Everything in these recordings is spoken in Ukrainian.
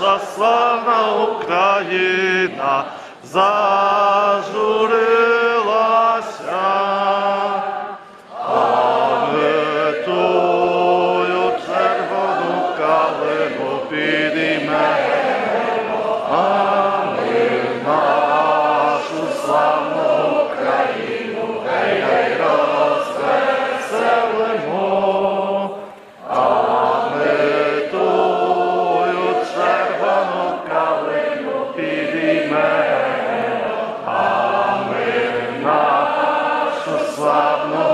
наша славна Україна зажурилася. No.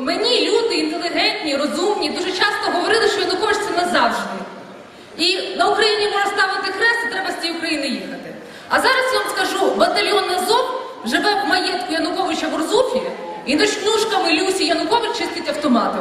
Мені люди інтелігентні, розумні, дуже часто говорили, що Янукович це назавжди. І на Україні можна ставити хрест, і треба з цієї України їхати. А зараз я вам скажу, батальйон Азов живе в маєтку Януковича в Урзуфі, і ночнушками Люсі Янукович чистить автомати.